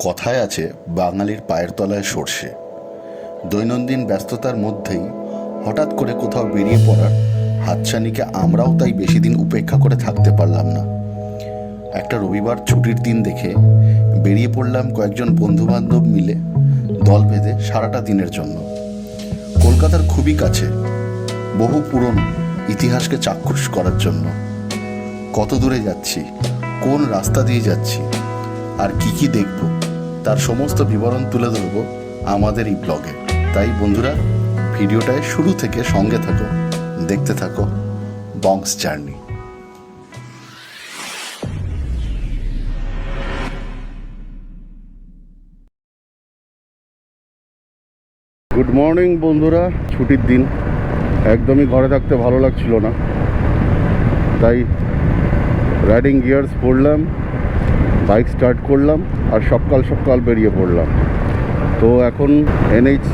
কথায় আছে, বাঙালির পায়ের তলায় সর্ষে। দৈনন্দিন ব্যস্ততার মধ্যেই হঠাৎ করে কোথাও বেরিয়ে পড়ার হাতছানিকে আমরাও তাই বেশি দিন উপেক্ষা করে থাকতে পারলাম না। একটা রবিবার ছুটির দিন দেখে বেরিয়ে পড়লাম কয়েকজন বন্ধুবান্ধব মিলে দল বেঁধে সারাটা দিনের জন্য। কলকাতার খুবই কাছে, বহু পুরনো ইতিহাসকে চাক্ষুষ করার জন্য। কত দূরে যাচ্ছি, কোন রাস্তা দিয়ে যাচ্ছি, আর কি কি দেখব তার সমস্ত বিবরণ তুলে ধরব আমাদের এই ব্লগে। তাই বন্ধুরা, ভিডিওটায় শুরু থেকে সঙ্গে থাকো, দেখতে থাকো বংস জার্নি। গুড মর্নিং বন্ধুরা, ছুটির দিন। একদমই ঘরে থাকতে ভালো লাগছিল না। তাই রাইডিং গিয়ার্স পরলাম। বাইক স্টার্ট করলাম আর সকাল সকাল বেরিয়ে পড়লাম। তো এখন এনএইচ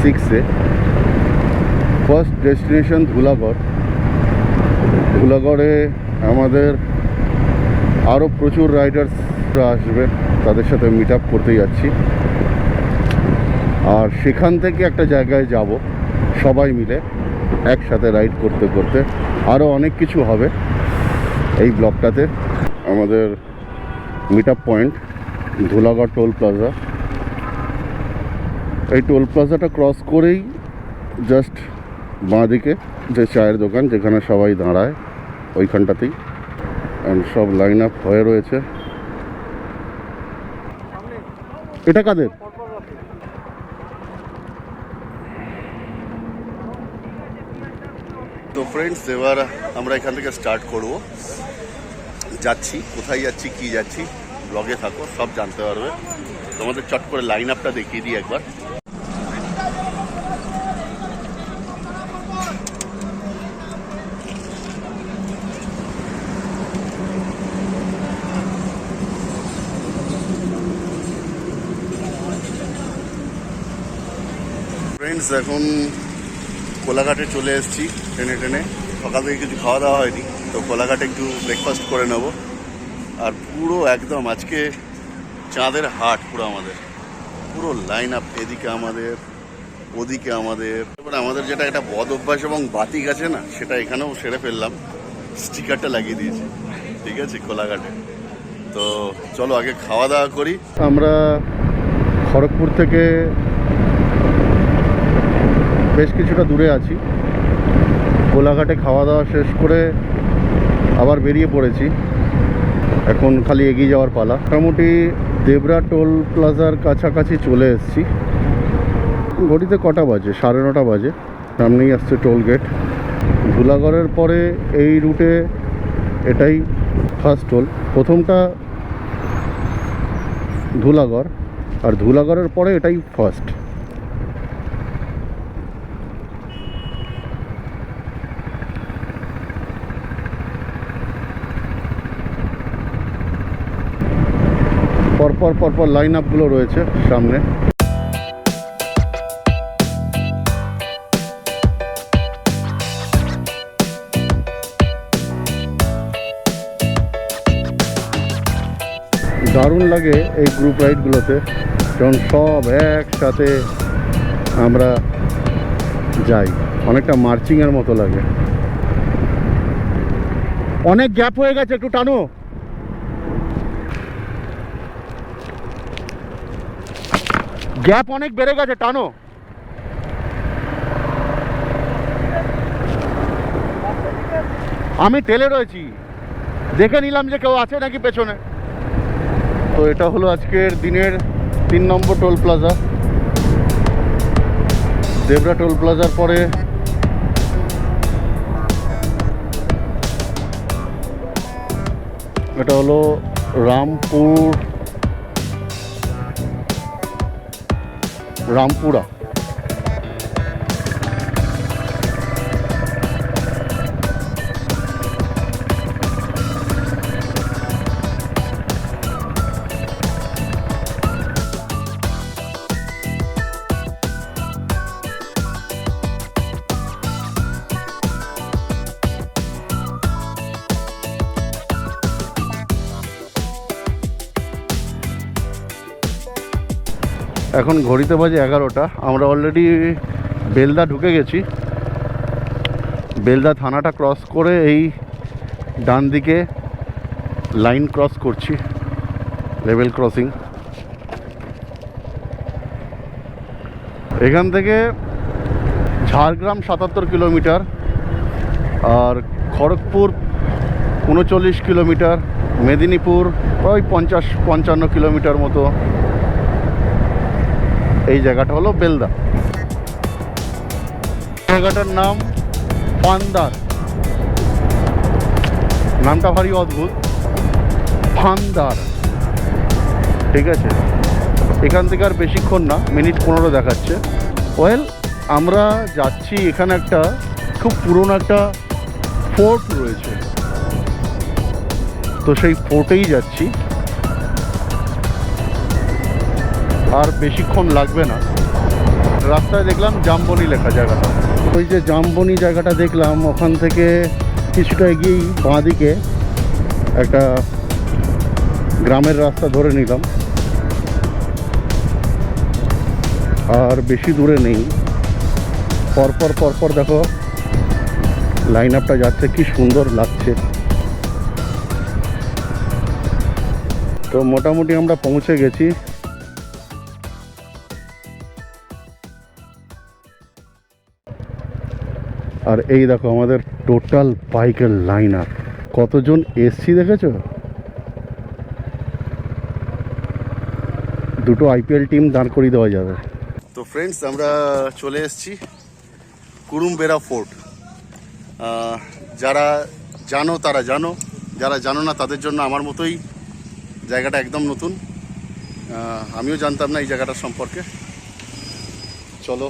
সিক্সে ফার্স্ট ডেস্টিনেশন ধুলাগড়। ধুলাগড়ে আমাদের আরও প্রচুর রাইডার্সরা আসবে, তাদের সাথে মিট আপ করতে যাচ্ছি। আর সেখান থেকে একটা জায়গায় যাব, সবাই মিলে একসাথে রাইড করতে করতে। আরও অনেক কিছু হবে এই ব্লকটাতে আমাদের meet up point Dhulagarh toll plaza এই টোল প্লাজাটা ক্রস করেই জাস্ট বাঁদিকে যে চায়ের দোকান, যেখানে সবাই দাঁড়ায় ওইখানটাতেই। অ্যান্ড সব লাইন আপ হয়ে রয়েছে। এটা কাদের? তো ফ্রেন্ডস এবার আমরা এখান থেকে স্টার্ট করব। যাচ্ছি, কোথায় যাচ্ছি, কি যাচ্ছি ব্লগে থাকো, সব জানতে পারবে। তোমাদের চট করে লাইন আপটা দেখিয়ে দিই একবার। ফ্রেন্ডস এখন কোলাঘাটে চলে এসেছি ট্রেনে ট্রেনে সকাল থেকে কিছু খাওয়া দাওয়া হয়নি। তো কোলাঘাটে একটু ব্রেকফাস্ট করে নেব। আর পুরো একদম আজকে চাঁদের হাট পুরো আমাদের। পুরো লাইন আপ এদিকে আমাদের, ওদিকে আমাদের। এবারে আমাদের যেটা একটা বদ অভ্যাস এবং বাতিক আছে না, সেটা এখানেও সেরে ফেললাম। স্টিকারটা লাগিয়ে দিয়েছি। ঠিক আছে, কোলাঘাটে। তো চলো আগে খাওয়া দাওয়া করি। আমরা খড়গপুর থেকে বেশ কিছুটা দূরে আছি। কোলাঘাটে খাওয়া দাওয়া শেষ করে আবার বেরিয়ে পড়েছি। এখন খালি এগিয়ে যাওয়ার পালা। মোটামুটি দেবরা টোল প্লাজার কাছাকাছি চলে এসেছি। ঘড়িতে কটা বাজে? সাড়ে নটা বাজে। সামনেই আসছে টোল গেট। ধুলাগড়ের পরে এই রুটে এটাই ফার্স্ট টোল। প্রথমটা ধুলাগড়। আর ধুলাগড়ের পরে এটাই ফার্স্ট পরপর পরপর লাইন আপগুলো রয়েছে সামনে। দারুণ লাগে এই গ্রুপ রাইডগুলোতে যখন সব একসাথে আমরা যাই, অনেকটা মার্চিংয়ের মতো লাগে। অনেক গ্যাপ হয়ে গেছে, একটু টানো। গ্যাপ অনেক বেড়ে গেছে, টানো। আমি তেলে রয়েছি। দেখে নিলাম যে কেউ আছে নাকি পেছনে। তো এটা হলো আজকের দিনের তিন নম্বর টোল প্লাজা। দেবরা টোল প্লাজার পরে এটা হলো রামপুর রামপুরা এখন ঘড়িতে বাজে এগারোটা। আমরা অলরেডি বেলদা ঢুকে গেছি। বেলদা থানাটা ক্রস করে এই ডান দিকে লাইন ক্রস করছি লেভেল ক্রসিং এখান থেকে ঝাড়গ্রাম সাতাত্তর কিলোমিটার আর খড়গপুর উনচল্লিশ কিলোমিটার, মেদিনীপুর ওই পঞ্চাশ, পঞ্চান্ন কিলোমিটার মতো। এই জায়গাটা হলো বেলদা। জায়গাটার নাম পান্দার। নামটা ভারী অদ্ভুত। ফান্দার ঠিক আছে? এখান থেকে আর বেশিক্ষণ না, মিনিট পনেরো দেখাচ্ছে। ওয়েল, আমরা যাচ্ছি এখানে একটা খুব পুরনো একটা ফোর্ট রয়েছে। তো সেই ফোর্টেই যাচ্ছি। আর বেশিক্ষণ লাগবে না। রাস্তায় দেখলাম জামবনি লেখা জায়গাটা। ওই যে জামবনি জায়গাটা দেখলাম, ওখান থেকে কিছুটা এগিয়েই বাঁ দিকে একটা গ্রামের রাস্তা ধরে নিলাম। আর বেশি দূরে নেই। পরপর পরপর দেখো লাইন আপটা যাচ্ছে, কি সুন্দর লাগছে। তো মোটামুটি আমরা পৌঁছে গেছি। আর এই দেখো আমাদের টোটাল বাইকের লাইন আপ কতজন এসছি দেখেছ? দুটো আইপিএল টিম দাঁড় করিয়ে দেওয়া যাবে। তো ফ্রেন্ডস আমরা চলে এসেছি কুরুমবেরা ফোর্ট যারা জানো তারা জানো, যারা জানো না তাদের জন্য আমার মতোই জায়গাটা একদম নতুন। আমিও জানতাম না এই জায়গাটা সম্পর্কে। চলো,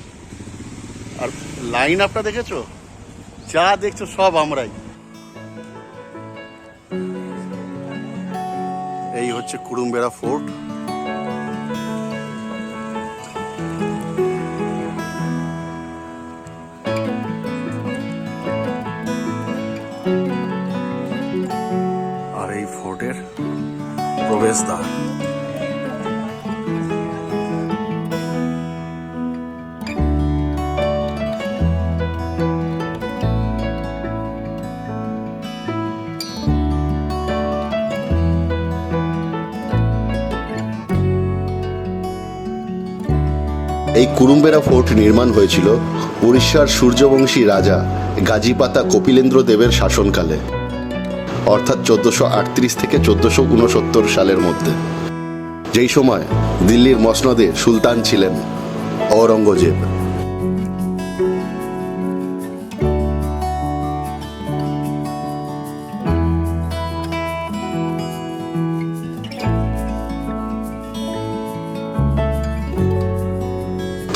আর লাইন আপটা দেখেছ? যা দেখছ সব আমরাই। এই হচ্ছে কুরুমবেড়া ফোর্ট। আর এই ফোর্টের প্রবেশদ্বার। কুরুম্বেরা ফোর্ট নির্মাণ হয়েছিল উড়িষ্যার সূর্যবংশী রাজা গাজীপাতা কপিলেন্দ্র দেবের শাসনকালে, অর্থাৎ চোদ্দশো আটত্রিশ থেকে চোদ্দশো উনসত্তর সালের মধ্যে। যেই সময় দিল্লির মসনদে সুলতান ছিলেন ঔরঙ্গজেব।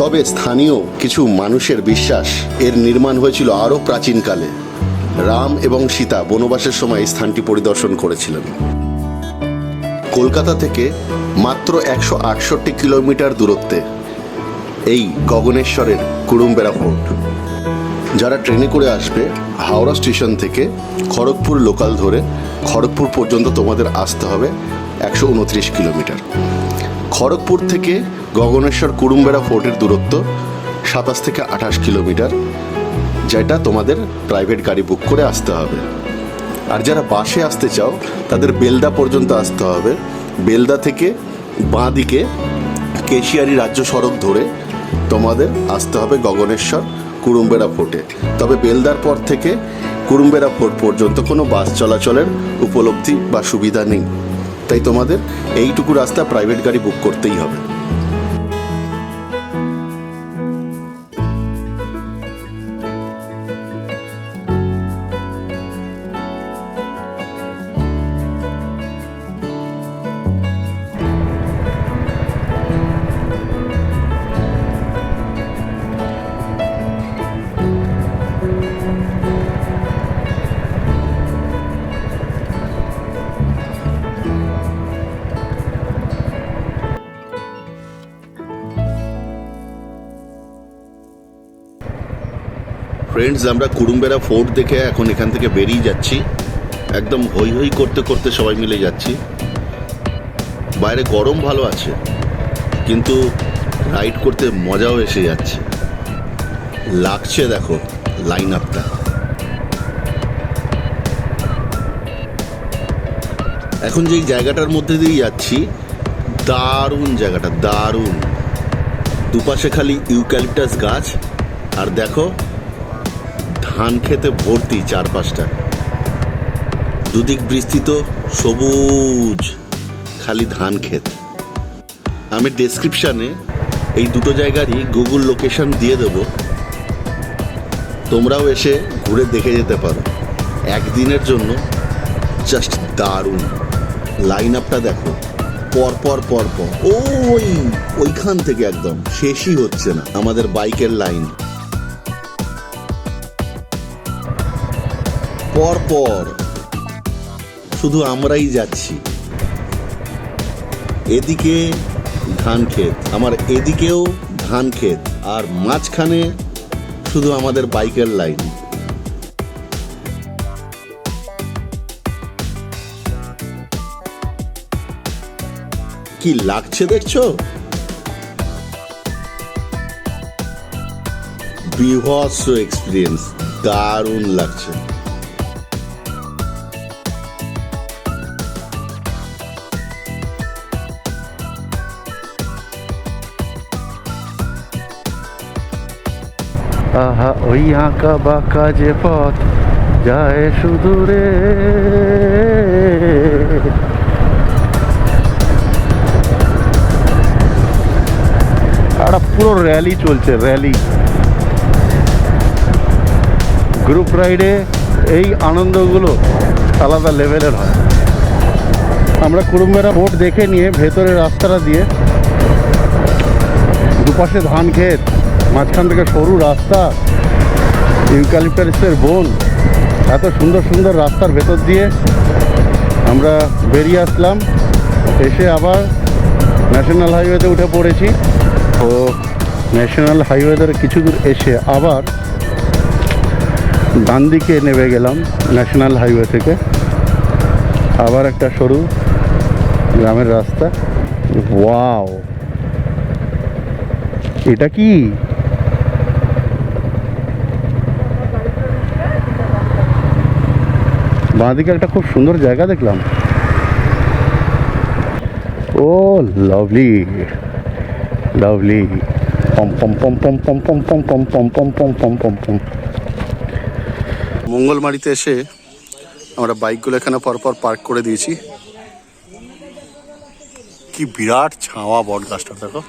তবে স্থানীয় কিছু মানুষের বিশ্বাস এর নির্মাণ হয়েছিল আরও প্রাচীনকালে। রাম এবং সীতা বনবাসের সময় স্থানটি পরিদর্শন করেছিলেন। কলকাতা থেকে মাত্র একশো আটষট্টি কিলোমিটার দূরত্বে এই গগনেশ্বরের কুড়ুম্বেরা ফোর্ট। যারা ট্রেনে করে আসবে, হাওড়া স্টেশন থেকে খড়গপুর লোকাল ধরে খড়গপুর পর্যন্ত তোমাদের আসতে হবে একশো উনত্রিশ কিলোমিটার। খড়গপুর থেকে গগনেশ্বর কুড়ুম্বেরা ফোর্টের দূরত্ব সাতাশ থেকে আঠাশ কিলোমিটার, যেটা তোমাদের প্রাইভেট গাড়ি বুক করে আসতে হবে। আর যারা বাসে আসতে চাও, তাদের বেলদা পর্যন্ত আসতে হবে। বেলদা থেকে বাঁ দিকে কেশিয়ারি রাজ্য সড়ক ধরে তোমাদের আসতে হবে গগনেশ্বর কুরুম্বেরা ফোর্টে। তবে বেলদার পর থেকে কুরুম্বেরা ফোর্ট পর্যন্ত কোনো বাস চলাচলের উপলব্ধি বা সুবিধা নেই। তাই তোমাদের এইটুকু রাস্তা প্রাইভেট গাড়ি বুক করতেই হবে। ফ্রেন্ডস আমরা কুড়ুম্বেরা ফোর্ট দেখে এখন এখান থেকে বেরিয়ে যাচ্ছি। একদম হই হই করতে করতে সবাই মিলে যাচ্ছি। বাইরে গরম ভালো আছে, কিন্তু রাইড করতে মজাও এসে যাচ্ছে। লাগছে দেখো লাইন আপটা এখন যেই জায়গাটার মধ্যে দিয়ে যাচ্ছি, দারুণ জায়গাটা, দারুণ। দুপাশে খালি ইউক্যালিপটাস গাছ, আর দেখো ধান খেতে ভর্তি চারপাশটা। দুদিক বিস্তৃত, সবুজ, খালি ধান ক্ষেত। আমি ডেসক্রিপশানে এই দুটো জায়গারই গুগল লোকেশন দিয়ে দেব। তোমরাও এসে ঘুরে দেখে যেতে পারো। একদিনের জন্য জাস্ট দারুণ। লাইন আপটা দেখো। পর পর পর পর। ওই, ওইখান থেকে একদম। শেষই হচ্ছে না। আমাদের বাইকের লাইন পর পর। শুধু আমরাই যাচ্ছি। এদিকে ধান ক্ষেত, আমার এদিকেও ধান ক্ষেত, আর মাঝখানে শুধু আমাদের বাইকের লাইন। কি লাগছে দেখছ? বিভৎস এক্সপিরিয়েন্স দারুণ লাগছে। আহা ওই আঁকা বাঁকা যে পথ যায় সুদূরে। একটা পুরো র্যালি চলছে র্যালি গ্রুপ রাইডে এই আনন্দগুলো আলাদা লেভেলের হয়। আমরা কুড়ুম্বেরা বোট দেখে নিয়ে ভেতরের রাস্তাটা দিয়ে দুপাশে ধান ক্ষেত। মাঝখান থেকে সরু রাস্তা, ইউক্যালিপটাসের বন, এত সুন্দর সুন্দর রাস্তার ভেতর দিয়ে আমরা বেরিয়ে আসলাম। এসে আবার ন্যাশনাল হাইওয়েতে উঠে পড়েছি। তো ন্যাশনাল হাইওয়ে ধরে কিছু দূর এসে আবার ডান দিকে নেমে গেলাম ন্যাশনাল হাইওয়ে থেকে। আবার একটা সরু গ্রামের রাস্তা। ওয়াও! এটা কি? বাঁদিকে একটা খুব সুন্দর জায়গা দেখলাম ও লাভলি লাভলি পম পম পম পম পম পম পম পম পম পম পম পম পম পম মঙ্গলমারিতে এসে আমরা বাইকগুলো এখানে পরপর পার্ক করে দিয়েছি কি বিরাট ছাওয়া বট গাছটা দেখো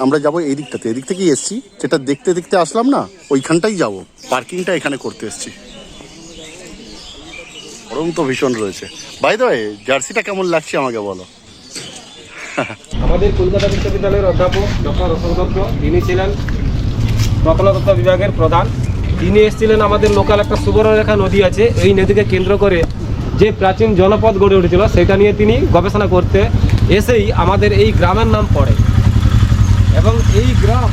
আমরা যাব এই দিকটাতে এদিক থেকেই এসছি যেটা দেখতে দেখতে আসলাম না ওইখানটাই যাব পার্কিংটা এখানে করতে এসছি গরম তো ভীষণ রয়েছে। বাই দ্য জার্সিটা কেমন লাগছে আমাকে বলো। আমাদের কলকাতা বিশ্ববিদ্যালয়ের অধ্যাপক ডক্টর অশোক দত্ত, তিনি ছিলেন প্রত্নতত্ত্ব বিভাগের প্রধান। তিনি এসেছিলেন আমাদের লোকাল একটা সুবর্ণরেখা নদী আছে, এই নদীকে কেন্দ্র করে যে প্রাচীন জনপদ গড়ে উঠেছিল, সেটা নিয়ে তিনি গবেষণা করতে এসেই আমাদের এই গ্রামের নাম পড়ে। এবং এই গ্রাম,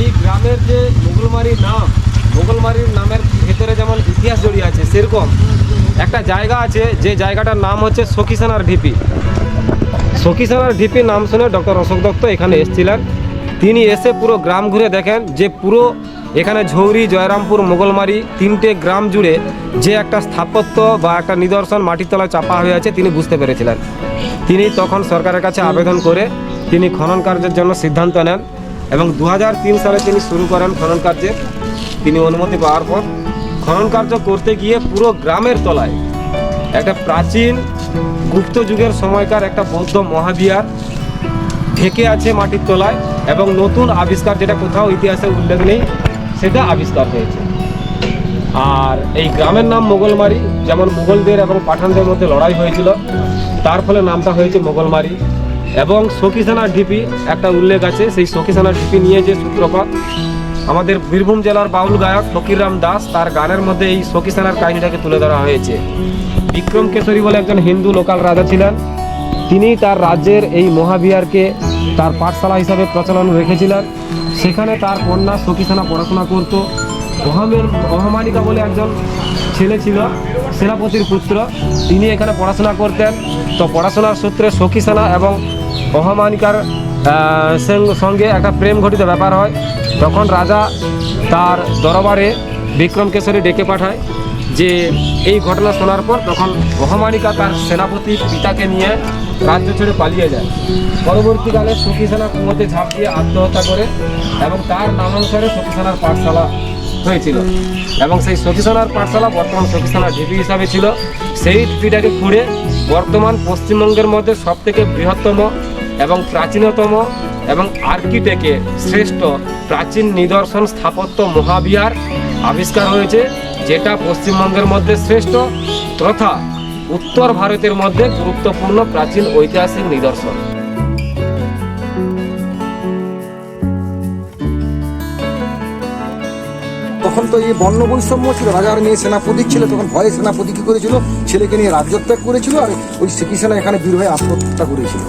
এই গ্রামের যে মুঘলমারির নাম মুঘলমারির নামের ভেতরে যেমন ইতিহাস জড়িয়ে আছে, সেরকম একটা জায়গা আছে, যে জায়গাটার নাম হচ্ছে সখীসানার ঢিপি সখীসানার ঢিপি নাম শুনে ডক্টর অশোক দত্ত এখানে এসেছিলেন। তিনি এসে পুরো গ্রাম ঘুরে দেখেন যে পুরো এখানে ঝৌরি, জয়রামপুর, মোগলমারি তিনটে গ্রাম জুড়ে যে একটা স্থাপত্য বা একটা নিদর্শন মাটির তলায় চাপা হয়ে আছে, তিনি বুঝতে পেরেছিলেন। তিনি তখন সরকারের কাছে আবেদন করে তিনি খনন কার্যের জন্য সিদ্ধান্ত নেন এবং দু হাজার তিন সালে তিনি শুরু করেন খনন কার্যের তিনি অনুমতি পাওয়ার পর খনন কার্য করতে গিয়ে পুরো গ্রামের তলায়। একটা প্রাচীন গুপ্ত যুগের সময়কার একটা বৌদ্ধ মহাবিহার ঢেকে আছে মাটির তলায় এবং নতুন আবিষ্কার যেটা কোথাও ইতিহাসে উল্লেখ নেই, সেটা আবিষ্কার হয়েছে। আর এই গ্রামের নাম মোগলমারি, যেমন মুঘলদের এবং পাঠানদের মধ্যে লড়াই হয়েছিল, তার ফলে নামটা হয়েছে মোগলমারি। এবং সখীসানা ঢিপি একটা উল্লেখ আছে, সেই সখীসানা ঢিপি নিয়ে যে সূত্রপাত আমাদের বীরভূম জেলার বাউল গায়ক ফকিররাম দাস তার গানের মধ্যে এই সখীসানার কাহিনীটাকে তুলে ধরা হয়েছে। বিক্রম কেশরী বলে একজন হিন্দু লোকাল রাজা ছিলেন। তিনি তার রাজ্যের এই মহাবিহারকে তার পাঠশালা হিসাবে প্রচলন রেখেছিলেন। সেখানে তার কন্যা সখীসানা পড়াশোনা করত। অহমের অহমানিকা বলে একজন ছেলে ছিল, সেনাপতির পুত্র। তিনি এখানে পড়াশোনা করতেন। তো পড়াশোনার সূত্রে সখীসানা এবং অহমানিকার সঙ্গে একটা প্রেম ঘটিত ব্যাপার হয়। তখন রাজা তার দরবারে বিক্রম কেশরী ডেকে পাঠায় যে এই ঘটনা শোনার পর তখন অহমানিকা তার সেনাপতি পিতাকে নিয়ে রাজ্য ছেড়ে পালিয়ে যায়। পরবর্তীকালে সখী সেনা কুয়োতে ঝাঁপ দিয়ে আত্মহত্যা করে এবং তার নামানুসারে সেনার পাঠশালা হয়েছিল। এবং সেই সখী সেনার পাঠশালা বর্তমান সখী সেনার ঢিপি হিসাবে ছিল। সেই ঢিপিটাকে খুঁড়ে বর্তমান পশ্চিমবঙ্গের মধ্যে সবথেকে বৃহত্তম এবং প্রাচীনতম এবং আর্কিটেকে শ্রেষ্ঠ প্রাচীন নিদর্শন স্থাপত্য মহাবিহার আবিষ্কার হয়েছে, যেটা পশ্চিমবঙ্গের মধ্যে শ্রেষ্ঠ তথা উত্তর ভারতের মধ্যে গুরুত্বপূর্ণ প্রাচীন ঐতিহাসিক নিদর্শন। তখন তো এই বর্ণ বৈষম্য ছিল, রাজার মেয়ে সেনাপতি ছিল, তখন ভয়ে সেনাপতি কি করেছিল? ছেলেকে নিয়ে রাজ্যত্যাগ করেছিল, আর ওই সেনা এখানে বীর হয়ে আত্মহত্যা করেছিল।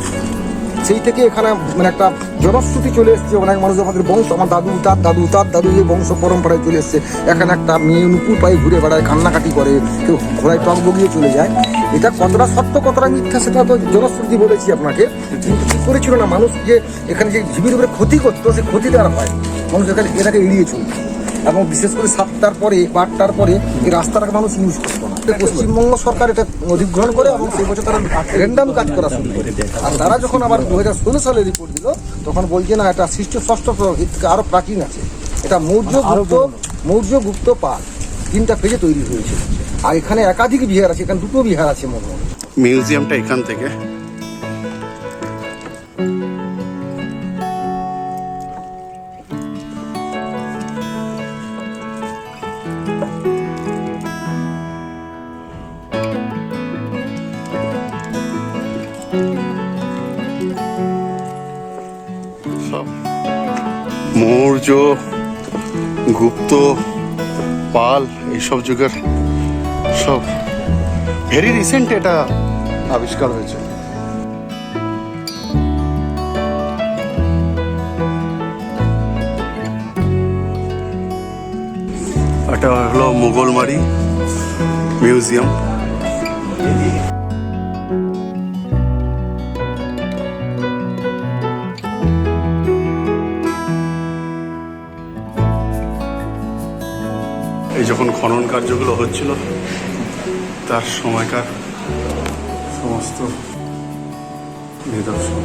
সেই থেকে এখানে মানে একটা জনশ্রুতি চলে এসছে, অনেক মানুষ আমাদের বংশ। আমার দাদু, তার দাদু তার দাদু এই বংশ পরম্পরায় চলে এসছে। এখানে একটা মেয়ে নুপুর পায়ে ঘুরে বেড়ায়, কান্নাকাটি করে, কেউ ঘোড়ায় টক বগিয়ে চলে যায়। এটা কতটা সত্য, কতটা মিথ্যা, সেটা তো জনশ্রুতি বলেছি আপনাকে। কিন্তু কি করেছিল না, মানুষ যে এখানে যে জীবের উপরে ক্ষতি করতো, সে ক্ষতিটা আর হয়। মানুষ এখানে, এটাকে এড়িয়ে চলতো। এবং বিশেষ করে সাতটার পরে বা আটটার পরে এই রাস্তাটাকে মানুষ ইউজ করতো না। পশ্চিমবঙ্গ সরকার এটা অধিগ্রহণ করে এবং সেই বছর তারা র্যান্ডাম কাজ করা শুরু করে। আর তারা যখন আবার দু হাজার ষোলো সালে রিপোর্ট দিল তখন বলছে না এটা সৃষ্ট ষষ্ঠ আরও প্রাচীন আছে। এটা মৌর্য গুপ্ত মৌর্য গুপ্ত পাল তিনটা পেজে তৈরি হয়েছে। আর এখানে একাধিক বিহার আছে এখানে দুটো বিহার আছে মোট। মিউজিয়ামটা এখান থেকে। মৌর্য গুপ্ত, পাল, এইসব যুগের সব ভেরি রিসেন্ট এটা আবিষ্কার হয়েছে। এটা হলো মুঘলমারি মিউজিয়াম। কার্যগুলো হচ্ছিল, তার সময়কার সমস্ত নিদর্শন।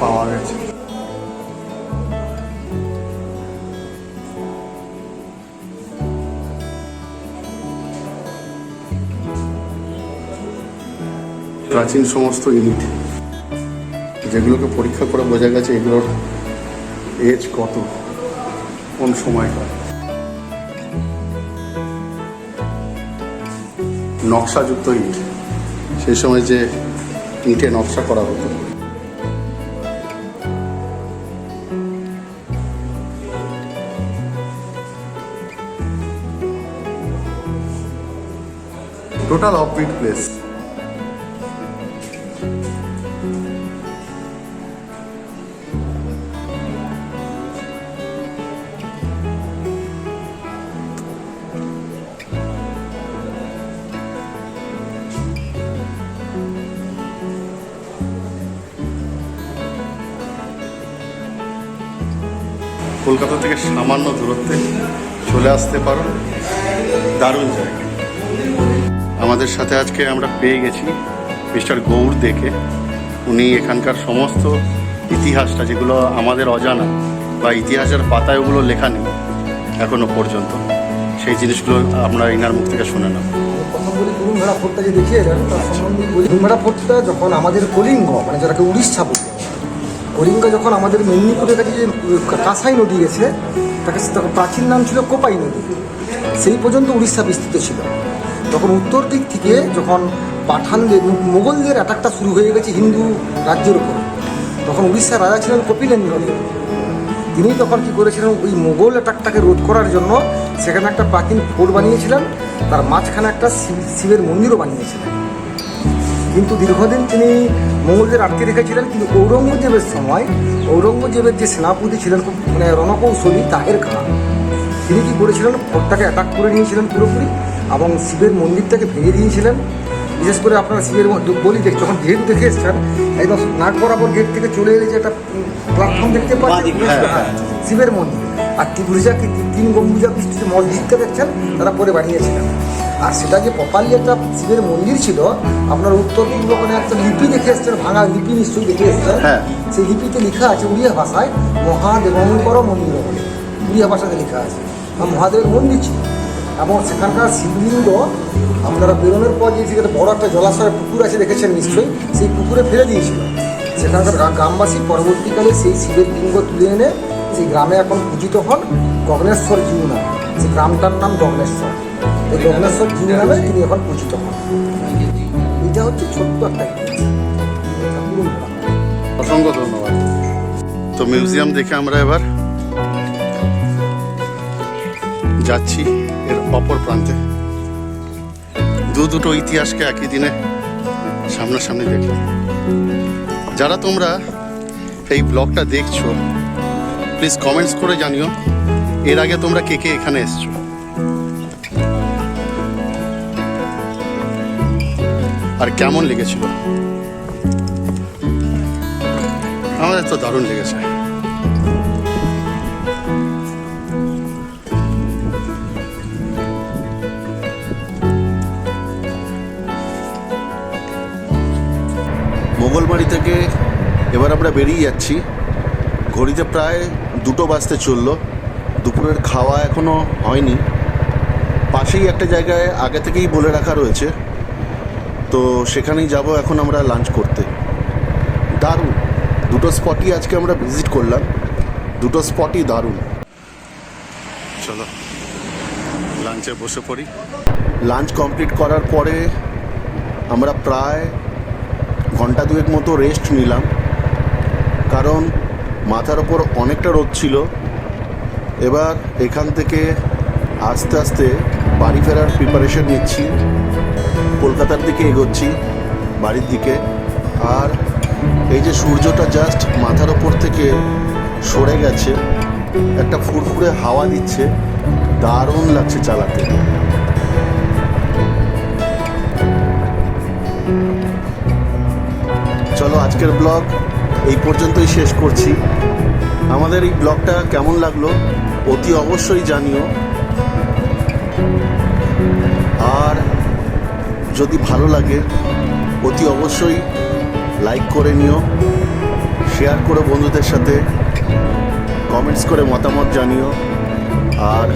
পাওয়া গেছে। প্রাচীন সমস্ত ইউনিট যেগুলোকে পরীক্ষা করে বোঝা গেছে এগুলোর এজ কত। কোন সময়কার নকশাযুক্ত ইট। সেই সময় যে ইটে নকশা করা হতো। টোটাল অফবিট প্লেস সামান্য দূরত্বে চলে আসতে পারো। দারুণ জায়গা। আমাদের সাথে আজকে আমরা পেয়ে গেছি মিস্টার গৌর দেখে। উনি এখানকার সমস্ত ইতিহাসটা, যেগুলো আমাদের অজানা বা ইতিহাসের পাতায় ওগুলো লেখা নেই এখনও পর্যন্ত, সেই জিনিসগুলো আমরা ইনার মুখ থেকে শুনে নেব। কুরুমভেড়া ফোর্টটা যে দেখিয়ে যান তার সম্বন্ধে কুরুমভেড়া ফোর্টটা যখন আমাদের কলিঙ্গ মানে যেটাকে উড়িষ্যা বলে কলিঙ্গ যখন আমাদের মেদিনীপুরের কাছে যে কাঁসাই নদী গেছে, তাকে তখন প্রাচীন নাম ছিল কোপাই নদী। সেই পর্যন্ত উড়িষ্যা বিস্তৃত ছিল। তখন উত্তর দিক থেকে যখন পাঠানদের মোগলদের অ্যাটাকটা শুরু হয়ে গেছে হিন্দু রাজ্যের উপর, তখন উড়িষ্যার রাজা ছিলেন কপিলেন্দ্র দেব তিনি তখন কী করেছিলেন? ওই মোগল অ্যাটাকটাকে রোধ করার জন্য সেখানে একটা প্রাচীন ফোর্ট বানিয়েছিলেন। তার মাঝখানে একটা শিব- শিবের মন্দিরও বানিয়েছিলেন। কিন্তু দীর্ঘদিন তিনি মঙ্গলদের আটকে রেখেছিলেন কিন্তু ঔরঙ্গজেবের সময় ঔরঙ্গজেবের যে সেনাপতি ছিলেন খুব মানে রণকৌশলী তাহের খান তিনি কী করেছিলেন? ফোর্টটাকে অ্যাটাক করে নিয়েছিলেন পুরোপুরি এবং শিবের মন্দিরটাকে ভেঙে দিয়েছিলেন। বিশেষ করে আপনারা শিবের বলি দেখ যখন গেট দেখে এসছেন একদম নাক বরাবর গেট থেকে চলে এলে যে একটা প্ল্যাটফর্ম দেখতে পাচ্ছেন হ্যাঁ, হ্যাঁ। শিবের মন্দির। আর ত্রিভুজা কি তিন গম্বুজা বিশিষ্ট মসজিদটা দেখছেন তারা পরে বানিয়েছিলেন। আর সেটা যে প্রপারলি একটা শিবের মন্দির ছিল আপনার উত্তর পূর্ব কোণে একটা লিপি দেখে এসছেন ভাঙা লিপি নিশ্চয়ই দেখে এসছেন। হ্যাঁ। সেই লিপিতে লেখা আছে উড়িয়া ভাষায় মহাদেবঙ্কর মন্দির বলে। উড়িয়া ভাষাতে লেখা আছে। আর মহাদেবের মন্দির ছিল। এবং সেখানকার শিবলিঙ্গ আপনারা বেরোনোর পর যে সেখানে বড় একটা জলাশয়ের পুকুর আছে দেখেছেন নিশ্চয়ই সেই পুকুরে ফেলে দিয়েছিল। সেখানকার গ্রা- গ্রামবাসী পরবর্তীকালে সেই শিবের লিঙ্গ তুলে এনে সেই গ্রামে এখন পূজিত হন গগনেশ্বর জিউ নামে সেই গ্রামটার নাম গগনেশ্বর। এই নামে তিনি এখন হন। এটা হচ্ছে ছোট্ট একটা। অসংখ্য ধন্যবাদ। তো মিউজিয়াম দেখে আমরা এবার যাচ্ছি এর অপর প্রান্তে। দু দুটো ইতিহাসকে একই দিনে সামনাসামনি দেখলাম যারা তোমরা এই ব্লগটা দেখছ প্লিজ কমেন্টস করে জানিও। এর আগে তোমরা কে কে এখানে এসছো? আর কেমন লেগেছিল? আমাদের তো দারুণ লেগেছে। মোগলবাড়ি থেকে এবার আমরা বেরিয়ে যাচ্ছি। ঘড়িতে প্রায় দুটো বাজতে চলল। দুপুরের খাওয়া এখনও হয়নি। পাশেই একটা জায়গায় আগে থেকেই বলে রাখা রয়েছে তো সেখানেই যাব এখন আমরা লাঞ্চ করতে। দারুণ। দুটো স্পটই আজকে আমরা ভিজিট করলাম। দুটো স্পটই দারুণ। চলো লাঞ্চে বসে পড়ি। লাঞ্চ কমপ্লিট করার পরে আমরা প্রায় ঘণ্টা দুয়েক মতো রেস্ট নিলাম। কারণ মাথার ওপর অনেকটা রোদ ছিল। এবার এখান থেকে আস্তে আস্তে বাড়ি ফেরার প্রিপারেশন নিচ্ছি। কলকাতার দিকে এগোচ্ছি, বাড়ির দিকে। আর এই যে সূর্যটা জাস্ট মাথার ওপর থেকে সরে গেছে, একটা ফুরফুরে হাওয়া দিচ্ছে, দারুণ লাগছে চালাতে। চলো আজকের ব্লগ এই পর্যন্তই শেষ করছি। আমাদের এই ব্লগটা কেমন লাগল, অতি অবশ্যই জানিও। যদি ভালো লাগে, অতি অবশ্যই লাইক করে নিও শেয়ার করো বন্ধুদের সাথে কমেন্টস করে মতামত জানিও, আর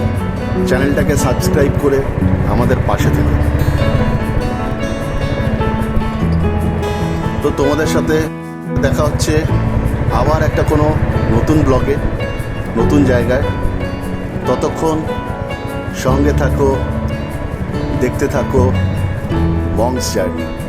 চ্যানেলটাকে সাবস্ক্রাইব করে আমাদের পাশে থেকো। তো তোমাদের সাথে দেখা হচ্ছে আবার একটা কোনো নতুন ব্লগে, নতুন জায়গায়। ততক্ষণ সঙ্গে থাকো, দেখতে থাকো বংস জার্নি